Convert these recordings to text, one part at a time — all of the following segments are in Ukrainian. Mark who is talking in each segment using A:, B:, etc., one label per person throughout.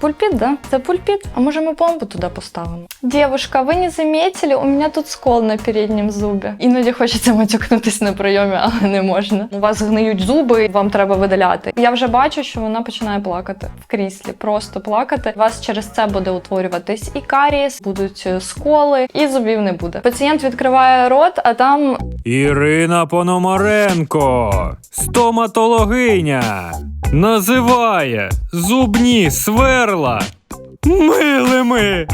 A: Пульпит, да? Це пульпит. А може ми бомбу туди поставимо? Девушка, ви не заметили, у мене тут скол на переднім зубі. Іноді хочеться матюкнутись на прийомі, але не можна. У вас гниють зуби, вам треба видаляти. Я вже бачу, що вона починає плакати в кріслі, просто плакати. У вас через це буде утворюватись і карієс, будуть е, сколи, і зубів не буде. Пацієнт відкриває рот, а там
B: Ірина Пономаренко, стоматологиня, називає зубні сверла милими.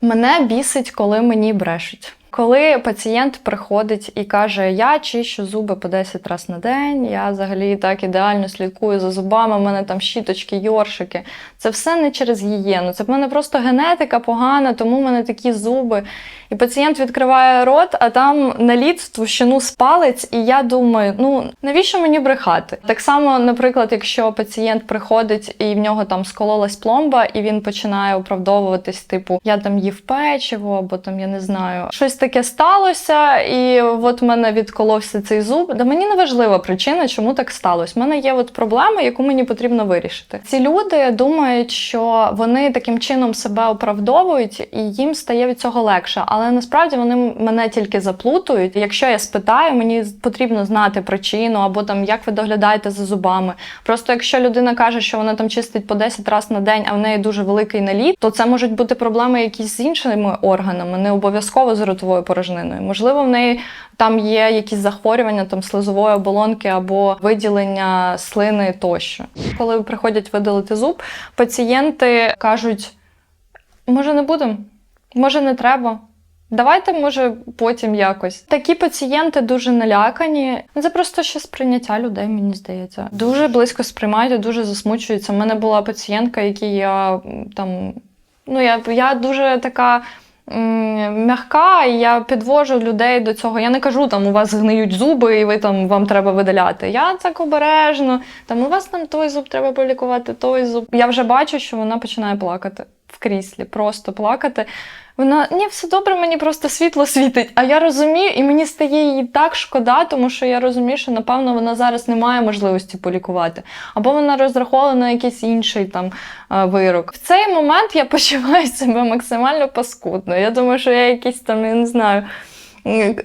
A: Мене бісить, коли мені брешуть. Коли пацієнт приходить і каже, я чищу зуби по 10 разів на день, я взагалі так ідеально слідкую за зубами, у мене там щіточки, йоршики. Це все не через гігієну. Це в мене просто генетика погана, тому в мене такі зуби. І пацієнт відкриває рот, а там наліт товщину з палець, і я думаю, ну навіщо мені брехати? Так само, наприклад, якщо пацієнт приходить і в нього там скололась пломба, і він починає оправдовуватись, типу, я там їв печиво, або там я не знаю, щось таке сталося, і от в мене відколовся цей зуб. Да мені не важлива причина, чому так сталося. У мене є от проблема, яку мені потрібно вирішити. Ці люди думають, що вони таким чином себе оправдовують, і їм стає від цього легше. Але насправді вони мене тільки заплутують. Якщо я спитаю, мені потрібно знати причину або там як ви доглядаєте за зубами. Просто якщо людина каже, що вона там чистить по 10 разів на день, а в неї дуже великий наліт, то це можуть бути проблеми якісь з іншими органами, не обов'язково з ротовою порожниною. Можливо, в неї там є якісь захворювання там слизової оболонки або виділення слини тощо. Коли приходять видалити зуб, пацієнти кажуть: може, не будемо, може, не треба. Давайте, може, потім якось. Такі пацієнти дуже налякані. Це просто ще сприйняття людей, мені здається. Дуже близько сприймають, дуже засмучуються. У мене була пацієнтка, якій я там. Ну, я, я дуже така м'яка, і я підвожу людей до цього. Я не кажу, там у вас гниють зуби, і ви там вам треба видаляти. Я так обережно, там у вас там той зуб треба полікувати, той зуб. Я вже бачу, що вона починає плакати в кріслі, просто плакати. Вона ні, все добре, мені просто світло світить. А я розумію, і мені стає її так шкода, тому що я розумію, що напевно вона зараз не має можливості полікувати, або вона розрахована на якийсь інший там е, вирок. В цей момент я почуваю себе максимально паскудно. Я думаю, що я якийсь там, я не знаю.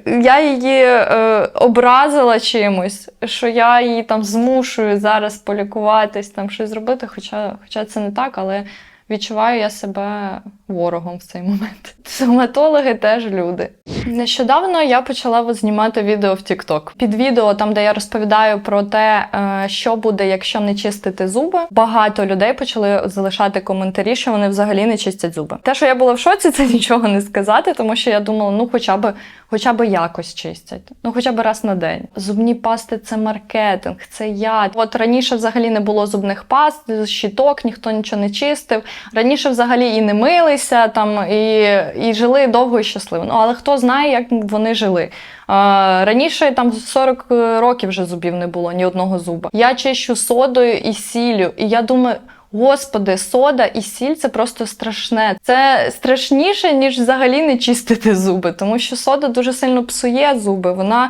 A: Я її е, образила чимось, що я її там змушую зараз полікуватись, там щось зробити, хоча, хоча це не так, але відчуваю я себе ворогом в цей момент. Стоматологи теж люди. Нещодавно я почала знімати відео в TikTok. Під відео, там де я розповідаю про те, е, що буде, якщо не чистити зуби. Багато людей почали залишати коментарі, що вони взагалі не чистять зуби. Те, що я була в шоці, це нічого не сказати, тому що я думала, ну хоча б хоча б якось чистять, ну хоча б раз на день. Зубні пасти це маркетинг, це яд. От раніше взагалі не було зубних паст, щіток, ніхто нічого не чистив. Раніше взагалі і не милися там, і, і жили довго і щасливо. Ну але хто знає, як вони жили. Раніше там 40 років вже зубів не було, ні одного зуба. Я чищу содою і сіллю, і я думаю. Господи, сода і сіль це просто страшне. Це страшніше, ніж взагалі не чистити зуби, тому що сода дуже сильно псує зуби. Вона е,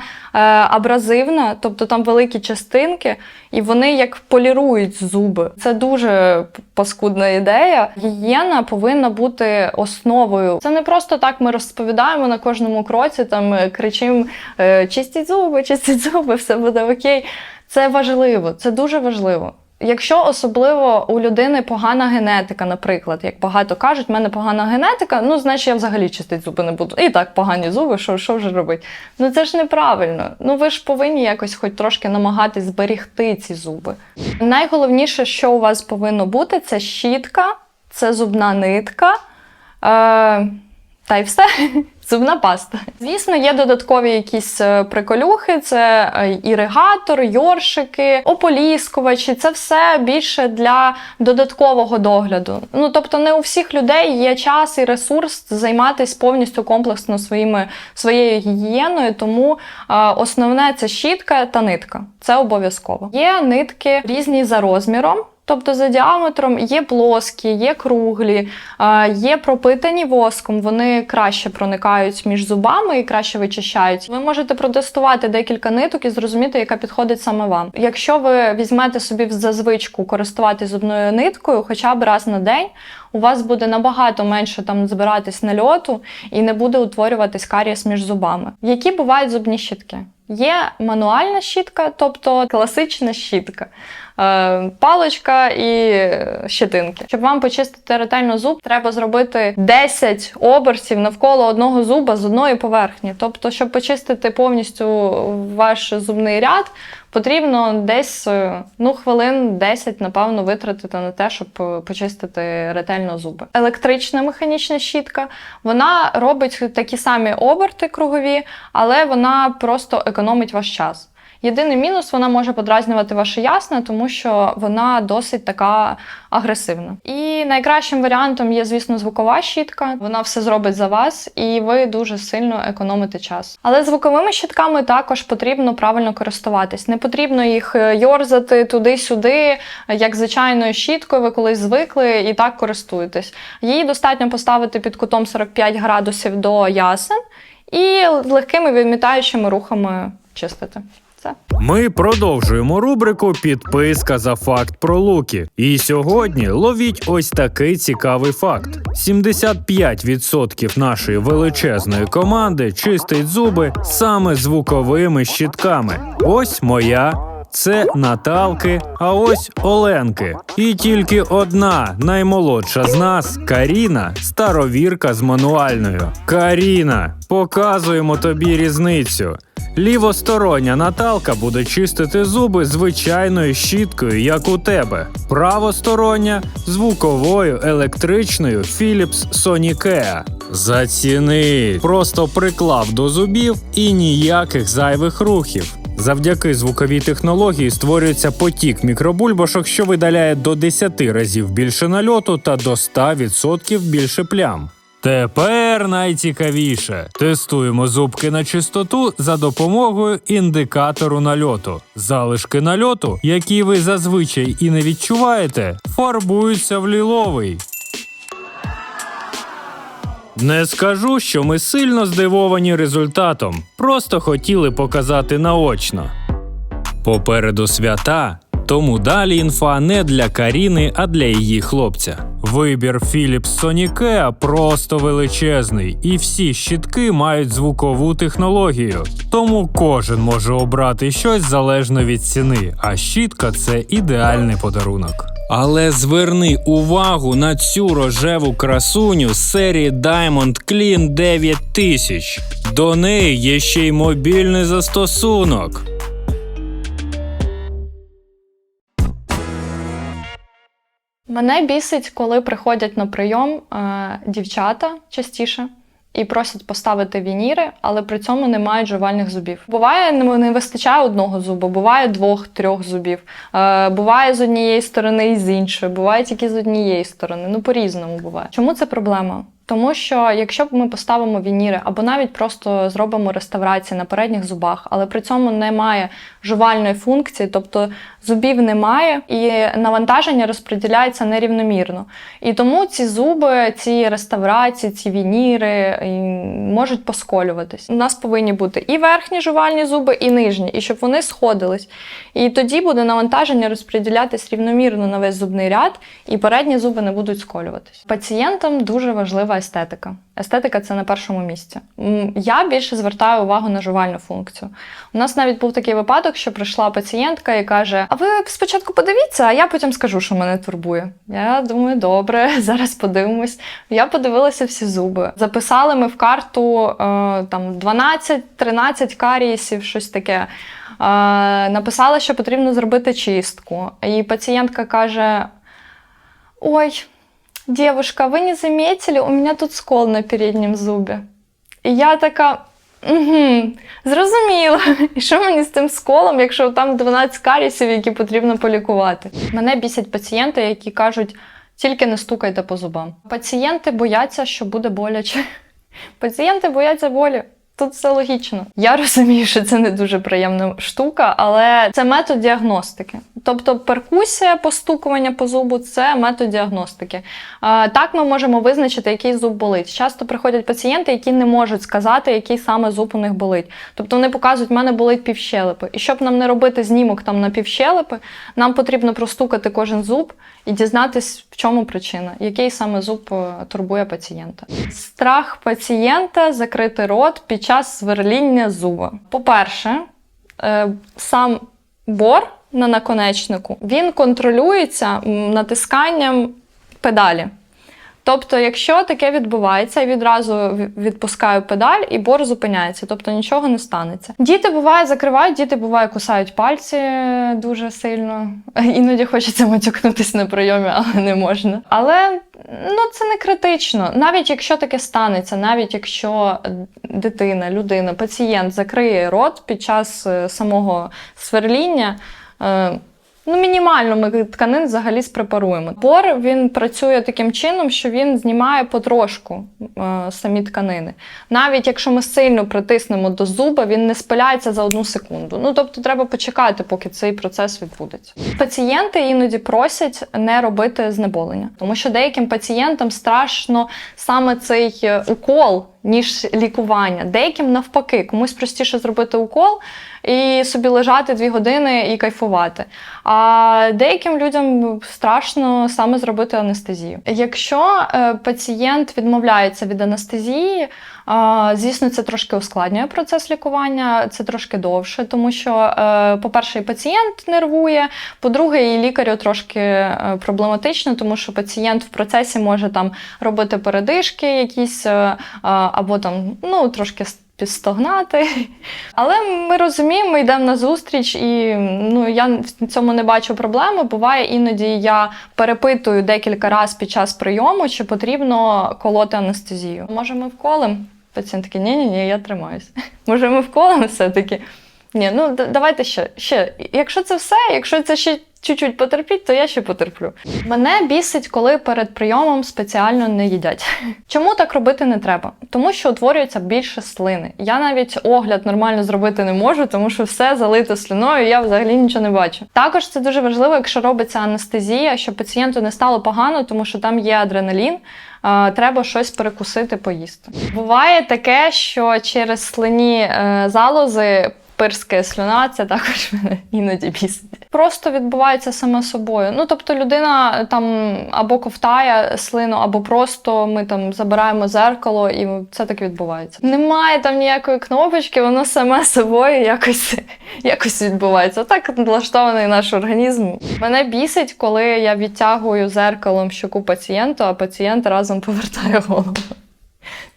A: абразивна, тобто там великі частинки, і вони як полірують зуби. Це дуже паскудна ідея. Гігієна повинна бути основою. Це не просто так ми розповідаємо на кожному кроці, там е, кричимо е, чистіть зуби, чистіть зуби, все буде окей. Це важливо, це дуже важливо. Якщо особливо у людини погана генетика, наприклад, як багато кажуть, в мене погана генетика, ну значить я взагалі чистити зуби не буду. І так погані зуби, що, що вже робити? Ну це ж неправильно. Ну ви ж повинні якось хоч трошки намагатись зберігти ці зуби. Найголовніше, що у вас повинно бути, це щітка, це зубна нитка. Е, та й все. Зубна паста. Звісно, є додаткові якісь е, приколюхи: це е, іригатор, йоршики, ополіскувачі. Це все більше для додаткового догляду. Ну тобто, не у всіх людей є час і ресурс займатися повністю комплексно своїми своєю гігієною. Тому е, основне це щітка та нитка. Це обов'язково. Є нитки різні за розміром. Тобто за діаметром є плоскі, є круглі, е, є пропитані воском, вони краще проникають між зубами і краще вичищають. Ви можете протестувати декілька ниток і зрозуміти, яка підходить саме вам. Якщо ви візьмете собі за звичку користуватися зубною ниткою, хоча б раз на день, у вас буде набагато менше там збиратись нальоту і не буде утворюватись карієс між зубами. Які бувають зубні щітки? Є мануальна щітка, тобто класична щітка, паличка і е, щетинки. Щоб вам почистити ретельно зуб, треба зробити 10 обертів навколо одного зуба з одної поверхні. Тобто, щоб почистити повністю ваш зубний ряд, потрібно десь е, ну, хвилин 10, напевно, витратити на те, щоб е, почистити ретельно зуби. Електрична механічна щітка вона робить такі самі оберти кругові, але вона просто економить ваш час. Єдиний мінус, вона може подразнювати ваше ясне, тому що вона досить така агресивна. І найкращим варіантом є, звісно, звукова щітка. Вона все зробить за вас, і ви дуже сильно економите час. Але звуковими щітками також потрібно правильно користуватись. Не потрібно їх е, йорзати туди-сюди, як звичайною щіткою. Ви колись звикли і так користуєтесь. Її достатньо поставити під кутом 45 градусів до ясен і легкими відмітаючими рухами чистити. Це.
B: Ми продовжуємо рубрику Підписка за факт про луки. І сьогодні ловіть ось такий цікавий факт: 75% нашої величезної команди чистить зуби саме звуковими щітками. Ось моя. Це Наталки, а ось Оленки. І тільки одна наймолодша з нас Каріна, старовірка з мануальною. Каріна, показуємо тобі різницю. Лівостороння Наталка буде чистити зуби звичайною щіткою, як у тебе. Правостороння звуковою електричною Philips Sonicare. Заціни, просто приклав до зубів і ніяких зайвих рухів. Завдяки звуковій технології створюється потік мікробульбашок, що видаляє до 10 разів більше нальоту та до 100% більше плям. Тепер найцікавіше. Тестуємо зубки на чистоту за допомогою індикатору нальоту. Залишки нальоту, які ви зазвичай і не відчуваєте, фарбуються в ліловий. Не скажу, що ми сильно здивовані результатом, просто хотіли показати наочно. Попереду свята, тому далі інфа не для Каріни, а для її хлопця. Вибір Philips Sonicare просто величезний, і всі щітки мають звукову технологію. Тому кожен може обрати щось залежно від ціни, а щітка це ідеальний подарунок. Але зверни увагу на цю рожеву красуню з серії Diamond Clean 9000. До неї є ще й мобільний застосунок.
A: Мене бісить, коли приходять на прийом е, дівчата частіше і просять поставити вініри, але при цьому не мають жувальних зубів. Буває, не вистачає одного зуба, буває двох-трьох зубів. Е, буває з однієї сторони і з іншої, буває тільки з однієї сторони. Ну по-різному буває. Чому це проблема? Тому що якщо ми поставимо вініри або навіть просто зробимо реставрацію на передніх зубах, але при цьому немає жувальної функції, тобто зубів немає, і навантаження розподіляється нерівномірно. І тому ці зуби, ці реставрації, ці вініри можуть посколюватись. У нас повинні бути і верхні жувальні зуби, і нижні, і щоб вони сходились. І тоді буде навантаження розподілятись рівномірно на весь зубний ряд, і передні зуби не будуть сколюватись. Пацієнтам дуже важлива естетика. Естетика це на першому місці. Я більше звертаю увагу на жувальну функцію. У нас навіть був такий випадок, що прийшла пацієнтка і каже: А ви спочатку подивіться, а я потім скажу, що мене турбує. Я думаю, добре, зараз подивимось. Я подивилася всі зуби. Записали ми в карту е, там 12-13 карієсів, щось таке. Е, написала, що потрібно зробити чистку. І пацієнтка каже: Ой, девушка, вы не заметили, у меня тут скол на переднем зубі. І я така. Угу, зрозуміла. І що мені з тим сколом, якщо там 12 карісів, які потрібно полікувати? Мене бісять пацієнти, які кажуть, тільки не стукайте по зубам. Пацієнти бояться, що буде боляче. Пацієнти бояться болі. Тут все логічно. Я розумію, що це не дуже приємна штука, але це метод діагностики. Тобто перкусія, постукування по зубу це метод діагностики. Так ми можемо визначити, який зуб болить. Часто приходять пацієнти, які не можуть сказати, який саме зуб у них болить. Тобто вони показують, в мене болить півщелепи. І щоб нам не робити знімок там на півщелепи, нам потрібно простукати кожен зуб і дізнатись, в чому причина, який саме зуб е, турбує пацієнта. Страх пацієнта закрити рот під час сверління зуба. По-перше, е, сам бор на наконечнику він контролюється натисканням педалі. Тобто, якщо таке відбувається, я відразу відпускаю педаль і бор зупиняється, тобто нічого не станеться. Діти буває закривають, діти буває кусають пальці дуже сильно. Іноді хочеться матюкнутись на прийомі, але не можна. Але ну це не критично. Навіть якщо таке станеться, навіть якщо дитина, людина, пацієнт закриє рот під час е, самого сверління. Ну, мінімально ми тканин взагалі спрепаруємо. Бор він працює таким чином, що він знімає потрошку е, самі тканини. Навіть якщо ми сильно притиснемо до зуба, він не спиляється за одну секунду. Ну тобто треба почекати, поки цей процес відбудеться. Пацієнти іноді просять не робити знеболення, тому що деяким пацієнтам страшно саме цей е, укол. Ніж лікування. Деяким навпаки, комусь простіше зробити укол і собі лежати дві години і кайфувати. А деяким людям страшно саме зробити анестезію. Якщо е, пацієнт відмовляється від анестезії, звісно, це трошки ускладнює процес лікування, це трошки довше, тому що, е, по-перше, і пацієнт нервує, по-друге, і лікарю трошки е, проблематично, тому що пацієнт в процесі може там робити передишки, якісь е, або там ну трошки підстогнати. Але ми розуміємо, ми йдемо на зустріч, і ну я в цьому не бачу проблеми. Буває іноді я перепитую декілька разів під час прийому, чи потрібно колоти анестезію. Може, ми вколем? Пацієнт такий, ні, ні, я тримаюсь. Може, ми вколем все-таки. Ні, ну давайте ще. ще. Якщо це все, якщо це ще чуть-чуть потерпіть, то я ще потерплю. Мене бісить, коли перед прийомом спеціально не їдять. Чому так робити не треба? Тому що утворюється більше слини. Я навіть огляд нормально зробити не можу, тому що все залито слиною, я взагалі нічого не бачу. Також це дуже важливо, якщо робиться анестезія, щоб пацієнту не стало погано, тому що там є адреналін. Треба щось перекусити, поїсти. Буває таке, що через слині е, залози пирскає слюна, це також мене іноді бісить. Просто відбувається саме собою. Ну тобто людина там або ковтає слину, або просто ми там забираємо зеркало, і це так відбувається. Немає там ніякої кнопочки, воно саме собою якось, якось відбувається. Так налаштований наш організм. Мене бісить, коли я відтягую зеркалом щоку пацієнту, а пацієнт разом повертає голову.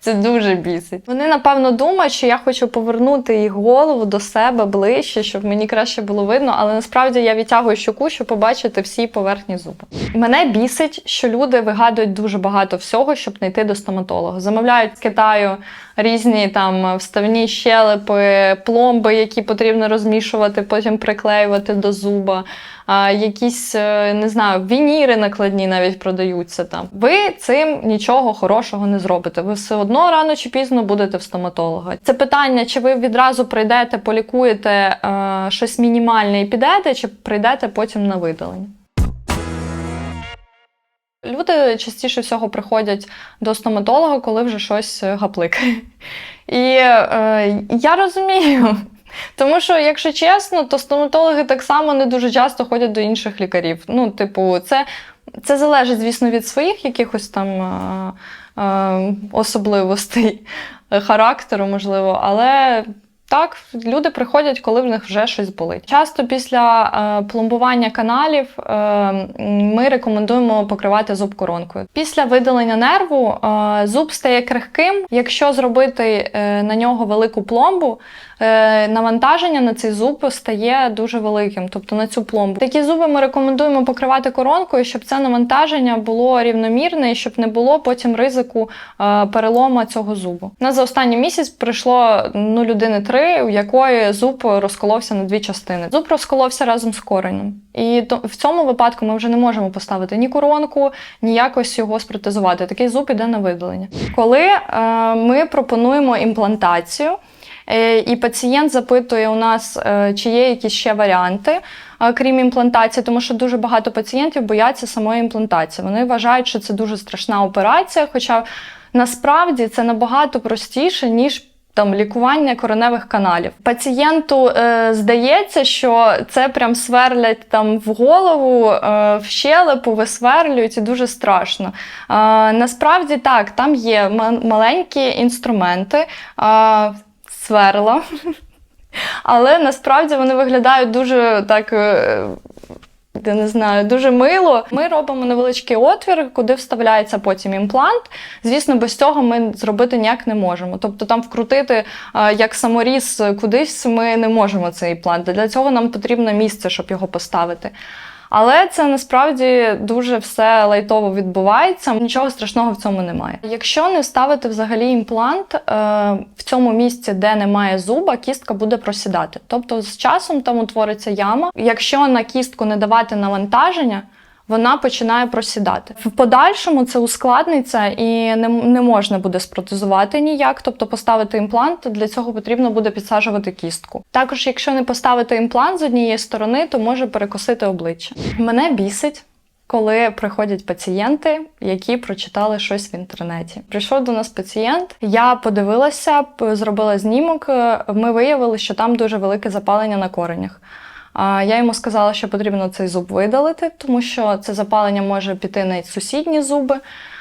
A: Це дуже бісить. Вони напевно думають, що я хочу повернути їх голову до себе ближче, щоб мені краще було видно, але насправді я відтягую щоку, щоб побачити всі поверхні зуба. Мене бісить, що люди вигадують дуже багато всього, щоб не йти до стоматолога. Замовляють з Китаю різні там вставні щелепи, пломби, які потрібно розмішувати, потім приклеювати до зуба. А, якісь, е, не знаю, вініри накладні навіть продаються там. Ви цим нічого хорошого не зробите. Ви все одно рано чи пізно будете в стоматолога. Це питання, чи ви відразу прийдете, полікуєте е, щось мінімальне і підете, чи прийдете потім на видалення. Люди частіше всього приходять до стоматолога, коли вже щось е, гапликає. І е, я розумію. Тому що, якщо чесно, то стоматологи так само не дуже часто ходять до інших лікарів. Ну, типу, це, це залежить, звісно, від своїх якихось там е, е, особливостей е, характеру, можливо, але. Так, люди приходять, коли в них вже щось болить. Часто після е, пломбування каналів е, ми рекомендуємо покривати зуб коронкою. Після видалення нерву е, зуб стає крихким. Якщо зробити е, на нього велику пломбу, е, навантаження на цей зуб стає дуже великим, тобто на цю пломбу. Такі зуби ми рекомендуємо покривати коронкою, щоб це навантаження було рівномірне і щоб не було потім ризику е, перелома цього зубу. У нас за останній місяць прийшло ну, людини три гори, у якої зуб розколовся на дві частини. Зуб розколовся разом з коренем. І в цьому випадку ми вже не можемо поставити ні коронку, ні якось його спротезувати. Такий зуб іде на видалення. Коли е, ми пропонуємо імплантацію. Е, І пацієнт запитує у нас, е, чи є якісь ще варіанти, е, крім імплантації, тому що дуже багато пацієнтів бояться самої імплантації. Вони вважають, що це дуже страшна операція, хоча насправді це набагато простіше, ніж там лікування короневих каналів. Пацієнту е, здається, що це прям сверлять там в голову, е, в щелепу висверлюють і дуже страшно. Е, насправді так, там є ма- маленькі інструменти. Е, сверла. Але насправді вони виглядають дуже так. Е, Я не знаю, дуже мило. Ми робимо невеличкий отвір, куди вставляється потім імплант. Звісно, без цього ми зробити ніяк не можемо. Тобто там вкрутити е, як саморіз кудись ми не можемо цей імплант. Для цього нам потрібно місце, щоб його поставити. Але це насправді дуже все лайтово відбувається. Нічого страшного в цьому немає. Якщо не ставити взагалі імплант е, в цьому місці, де немає зуба, кістка буде просідати. Тобто з часом там утвориться яма. Якщо на кістку не давати навантаження, вона починає просідати. В подальшому це ускладниться і не, не можна буде спротезувати ніяк, тобто поставити імплант, для цього потрібно буде підсаджувати кістку. Також, якщо не поставити імплант з однієї сторони, то може перекосити обличчя. Мене бісить. Коли приходять пацієнти, які прочитали щось в інтернеті, прийшов до нас пацієнт. Я подивилася, зробила знімок. е, Ми виявили, що там дуже велике запалення на коренях. Я йому сказала, що потрібно цей зуб видалити, тому що це запалення може піти на сусідні зуби.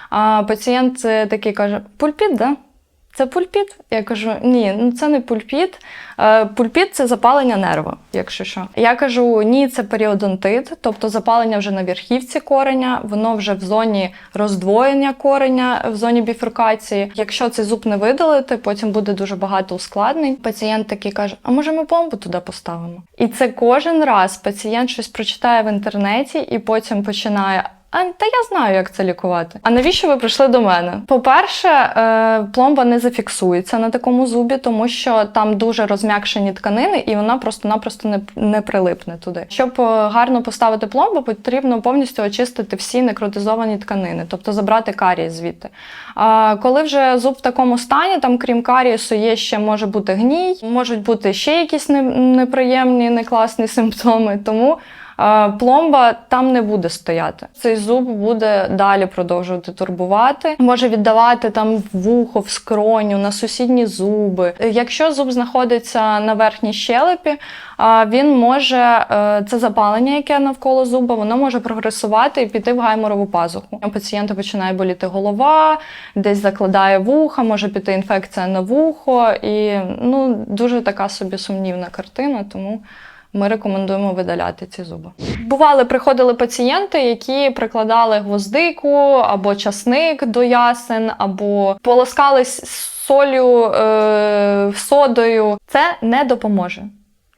A: А пацієнт е, такий каже: пульпіт, да? Це пульпіт? Я кажу, ні, ну це не пульпіт. Е, Пульпіт це запалення нерва, якщо що. Я кажу, ні, це періодонтит, тобто запалення вже на верхівці кореня, воно вже в зоні роздвоєння кореня, в зоні біфуркації. Якщо цей зуб не видалити, потім буде дуже багато ускладнень. Пацієнт такий каже: А може ми пломбу туди поставимо? І це кожен раз пацієнт щось прочитає в інтернеті і потім починає. А та я знаю, як це лікувати. А навіщо ви прийшли до мене? По-перше, е, пломба не зафіксується на такому зубі, тому що там дуже розм'якшені тканини, і вона просто-напросто не, не прилипне туди. Щоб е, гарно поставити пломбу, потрібно повністю очистити всі некротизовані тканини, тобто забрати карієс звідти. А коли вже зуб в такому стані, там крім карієсу, є ще може бути гній, можуть бути ще якісь не- неприємні, некласні симптоми. Тому Пломба там не буде стояти. Цей зуб буде далі продовжувати турбувати, може віддавати там в вухо, в скроню, на сусідні зуби. Якщо зуб знаходиться на верхній щелепі, він може е, це запалення, яке навколо зуба, воно може прогресувати і піти в гайморову пазуху. У пацієнта починає боліти голова, десь закладає вуха, може піти інфекція на вухо, і ну дуже така собі сумнівна картина, тому. Ми рекомендуємо видаляти ці зуби. Бували, приходили пацієнти, які прикладали гвоздику або часник до ясен, або полоскались солью, е, содою. Це не допоможе.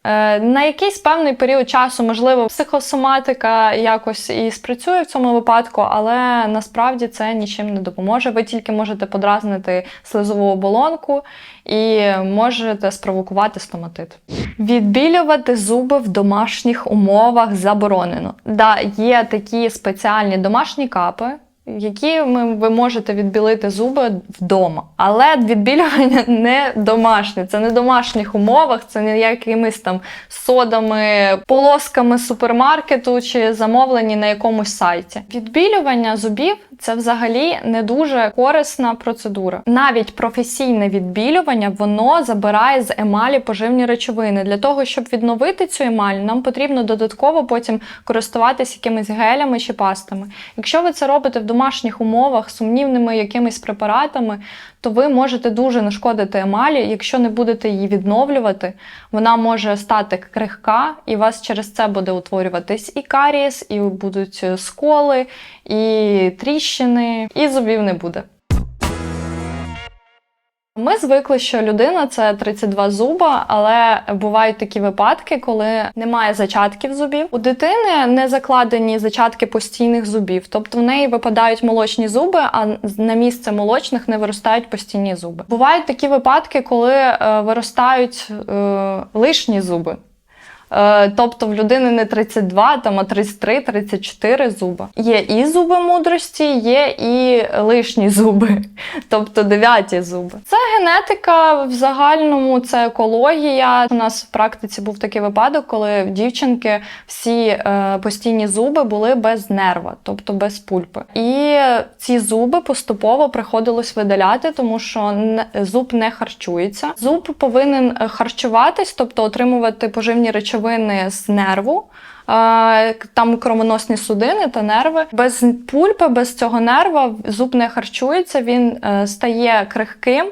A: Е, На якийсь певний період часу, можливо, психосоматика якось і спрацює в цьому випадку, але насправді це нічим не допоможе. Ви тільки можете подразнити слизову оболонку і можете спровокувати стоматит. Відбілювати зуби в домашніх умовах заборонено. Да, є такі спеціальні домашні капи. Які ми, ви можете відбілити зуби вдома, але відбілювання не домашнє. Це не в домашніх умовах, це не якимись там содами, полосками супермаркету чи замовлені на якомусь сайті. Відбілювання зубів це взагалі не дуже корисна процедура. Навіть професійне відбілювання воно забирає з емалі поживні речовини. Для того, щоб відновити цю емаль, нам потрібно додатково потім користуватися якимись гелями чи пастами. Якщо ви це робите в домашніх умовах сумнівними якимись препаратами, то ви можете дуже нашкодити емалі. Якщо не будете її відновлювати, вона може стати крихка, і у вас через це буде утворюватись і карієс, і будуть сколи, і тріщини, і зубів не буде. Ми звикли, що людина це 32 зуба, але бувають такі випадки, коли немає зачатків зубів. У дитини не закладені зачатки постійних зубів, тобто в неї випадають молочні зуби, а на місце молочних не виростають постійні зуби. Бувають такі випадки, коли е, виростають е, лишні зуби. Е, Тобто в людини не 32, там, а 33, 34 зуби. Є і зуби мудрості, є і лишні зуби, тобто дев'яті зуби. Це генетика в загальному, це екологія. У нас в практиці був такий випадок, коли в дівчинки всі е, постійні зуби були без нерва, тобто без пульпи. І ці зуби поступово приходилось видаляти, тому що зуб не харчується. Зуб повинен е, харчуватись, тобто отримувати поживні речовини з нерву. Там кровоносні судини та нерви. Без пульпи, без цього нерва зуб не харчується, він е, стає крихким.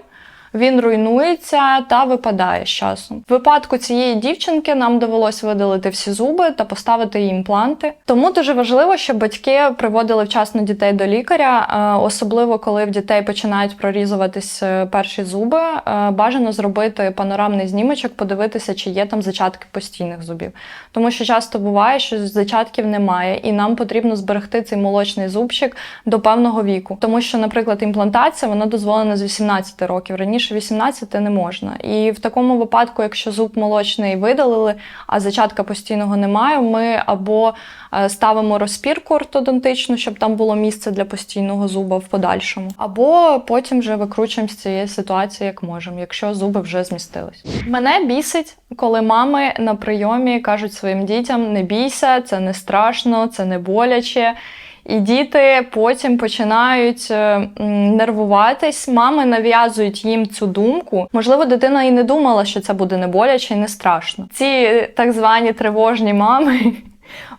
A: Він руйнується та випадає з часом. В випадку цієї дівчинки нам довелось видалити всі зуби та поставити їй імпланти. Тому дуже важливо, щоб батьки приводили вчасно дітей до лікаря, е, особливо коли в дітей починають прорізуватись е, перші зуби. е, Бажано зробити панорамний знімочок, подивитися, чи є там зачатки постійних зубів. Тому що часто буває, що зачатків немає, і нам потрібно зберегти цей молочний зубчик до певного віку. Тому що, наприклад, імплантація вона дозволена з 18 років. Раніше 18 не можна. І в такому випадку, якщо зуб молочний видалили, а зачатка постійного немає, ми або е, ставимо розпірку ортодонтичну, щоб там було місце для постійного зуба в подальшому, або потім вже викручуємо з цієї ситуації як можемо, якщо зуби вже змістились. Мене бісить, коли мами на прийомі кажуть своїм дітям: не бійся, це не страшно, це не боляче. І діти потім починають е, нервуватись, мами нав'язують їм цю думку. Можливо, дитина і не думала, що це буде не боляче і не страшно. Ці так звані тривожні мами.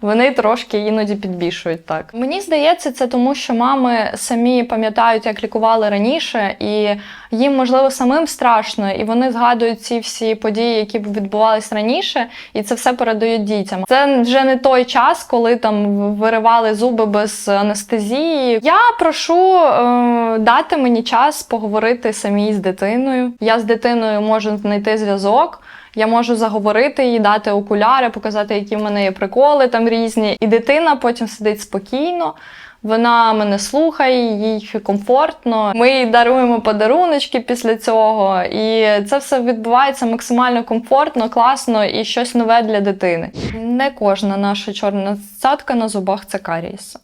A: Вони трошки іноді підбільшують так. Мені здається, це тому, що мами самі пам'ятають, як лікували раніше, і їм можливо самим страшно, і вони згадують ці всі події, які б відбувались раніше, і це все передають дітям. Це вже не той час, коли там виривали зуби без анестезії. Я прошу е, дати мені час поговорити самій з дитиною. Я з дитиною можу знайти зв'язок. Я можу заговорити їй, дати окуляри, показати, які в мене є приколи там різні. І дитина потім сидить спокійно. Вона мене слухає, їй комфортно. Ми їй даруємо подаруночки після цього, і це все відбувається максимально комфортно, класно і щось нове для дитини. Не кожна наша чорна цятка на зубах це карієс.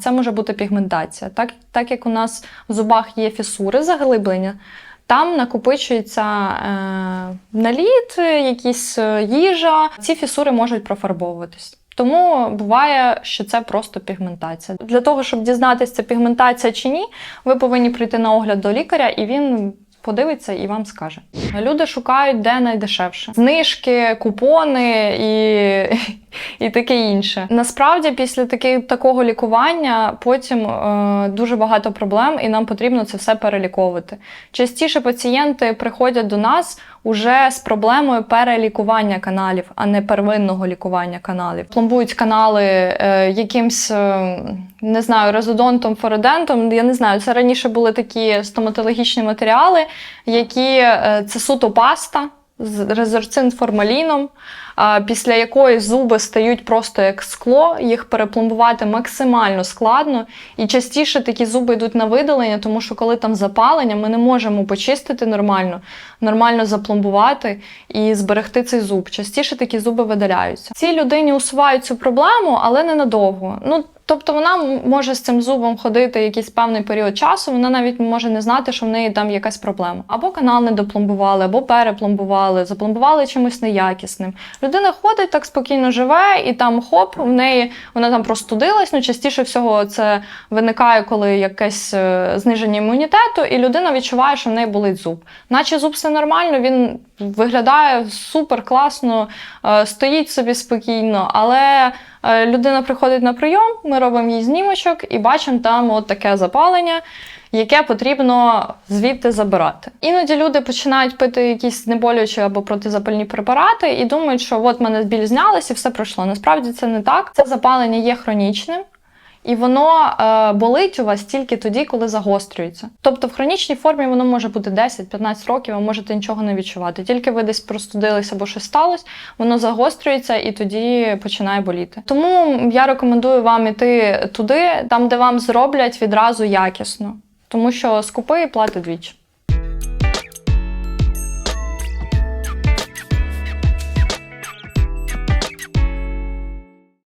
A: Це може бути пігментація. Так, так як у нас в зубах є фісури, заглиблення. Там накопичується е, наліт, якісь е, їжа. Ці фісури можуть профарбовуватись. Тому буває, що це просто пігментація. Для того, щоб дізнатися, це пігментація чи ні, ви повинні прийти на огляд до лікаря, і він подивиться і вам скаже. Люди шукають де найдешевше. Знижки, купони і, і таке інше. Насправді, після таки, такого лікування потім е, дуже багато проблем, і нам потрібно це все переліковувати. Частіше пацієнти приходять до нас уже з проблемою перелікування каналів, а не первинного лікування каналів. Пломбують канали е, якимсь, е, не знаю, резодонтом, фородентом. Я не знаю, це раніше були такі стоматологічні матеріали, які е, це суто паста з резорцин формаліном, після якої зуби стають просто як скло, їх перепломбувати максимально складно. І частіше такі зуби йдуть на видалення, тому що коли там запалення, ми не можемо почистити нормально, нормально запломбувати і зберегти цей зуб. Частіше такі зуби видаляються. Цій людині усувають цю проблему, але ненадовго. Ну, Тобто вона може з цим зубом ходити якийсь певний період часу, вона навіть може не знати, що в неї там якась проблема. Або канал не допломбували, або перепломбували, запломбували чимось неякісним. Людина ходить так спокійно живе, і там хоп, в неї вона там простудилась. Ну частіше всього це виникає, коли якесь е, зниження імунітету, і людина відчуває, що в неї болить зуб. Наче зуб все нормально, він виглядає супер класно, е, стоїть собі спокійно, але. Е, Людина приходить на прийом, ми робимо їй знімочок і бачимо там от таке запалення, яке потрібно звідти забирати. Іноді люди починають пити якісь знеболюючі або протизапальні препарати і думають, що от мене біль знялась і все пройшло. Насправді це не так. Це запалення є хронічним. І воно е, болить у вас тільки тоді, коли загострюється. Тобто в хронічній формі воно може бути 10-15 років, ви можете нічого не відчувати. Тільки ви десь простудились або щось сталося, воно загострюється і тоді починає боліти. Тому я рекомендую вам іти туди, там, де вам зроблять відразу якісно. Тому що скупий платить двічі.